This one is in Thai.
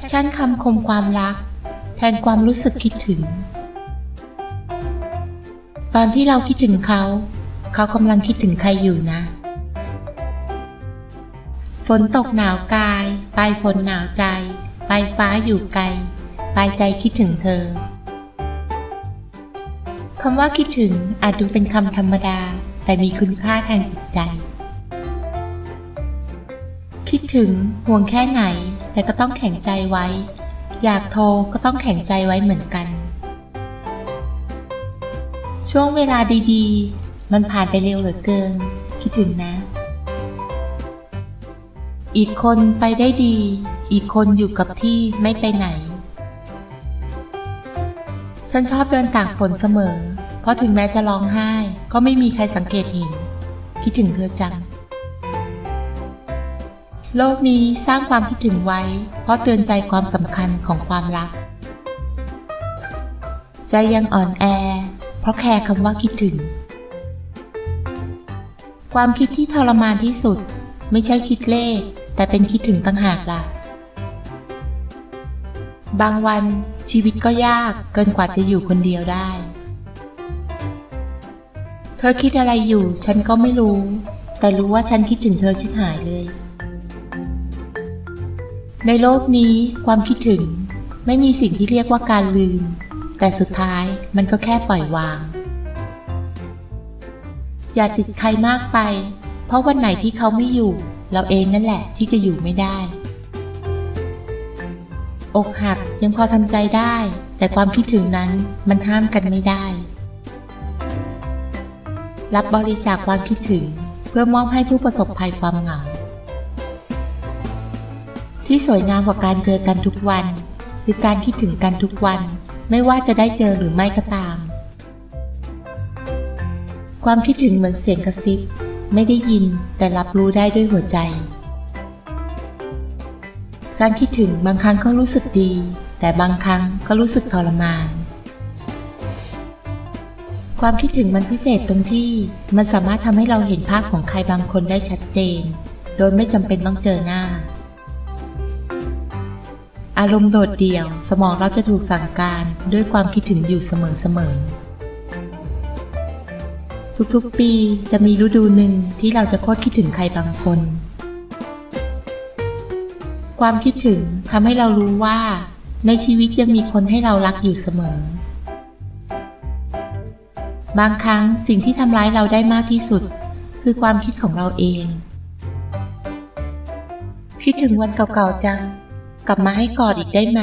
ปชั่นคำคมความรัก แทนความรู้สึกคิดถึง ตอนที่เราคิดถึงเขา เขากำลังคิดถึงใครอยู่นะ ฝนตกหนาวกาย ปลายฝนหนาวใจ ปลายฟ้าอยู่ไกล ปลายใจคิดถึงเธอคำว่าคิดถึงอาจดูเป็นคำธรรมดา แต่มีคุณค่าทางจิตใจ คิดถึงห่วงแค่ไหน แต่ก็ต้องแข็งใจไว้ อยากโทรก็ต้องแข็งใจไว้เหมือนกัน ช่วงเวลาดีๆ มันผ่านไปเร็วเหลือเกิน คิดถึงนะ อีกคนไปได้ดี อีกคนอยู่กับที่ไม่ไปไหน ฉันชอบเดินตากฝนเสมอ เพราะถึงแม้จะร้องไห้ ก็ไม่มีใครสังเกตเห็น คิดถึงเธอจัง โลกนี้สร้างความคิดถึงไว้ เพราะเตือนใจความสำคัญของความรัก ใจยังอ่อนแอ เพราะแค่คำว่าคิดถึง ความคิดที่ทรมานที่สุด ไม่ใช่คิดเลข แต่เป็นคิดถึงตั้งหากล่ะ บางวันชีวิตก็ยากเกินกว่าจะอยู่คนเดียวได้ เธอคิดอะไรอยู่ ฉันก็ไม่รู้ แต่รู้ว่าฉันคิดถึงเธอชิบหายเลย ในโลกนี้ความคิดถึงไม่มีสิ่งที่เรียกว่าการลืม แต่สุดท้ายมันก็แค่ปล่อยวาง อย่าติดใครมากไป เพราะวันไหนที่เขาไม่อยู่ เราเองนั่นแหละที่จะอยู่ไม่ได้ อกหักยังพอทำใจได้ แต่ความคิดถึงนั้นมันห้ามกันไม่ได้ รับบริจาคความคิดถึง เพื่อมอบให้ผู้ประสบภัยความเหงา ที่สวยงามกว่าการเจอกันทุกวัน คือการคิดถึงกันทุกวัน ไม่ว่าจะได้เจอหรือไม่ก็ตาม ความคิดถึงเหมือนเสียงกระซิบ ไม่ได้ยินแต่รับรู้ได้ด้วยหัวใจ การคิดถึงบางครั้งก็รู้สึกดี แต่บางครั้งก็รู้สึกทรมาน ความคิดถึงมันพิเศษตรงที่มันสามารถทำให้เราเห็นภาพของใครบางคนได้ชัดเจน โดยไม่จำเป็นต้องเจอหน้า อารมณ์โดดเดี่ยว สมองเราจะถูกสั่งการด้วยความคิดถึงอยู่เสมอๆ ทุกๆ ปีจะมีฤดูหนึ่งที่เราจะโคตรคิดถึงใครบางคน ความคิดถึงทำให้เรารู้ว่า ในชีวิตยังมีคนให้เรารักอยู่เสมอ บางครั้งสิ่งที่ทำร้ายเราได้มากที่สุด คือความคิดของเราเอง คิดถึงวันเก่าๆจัง กลับมาให้กอดอีกได้ไหม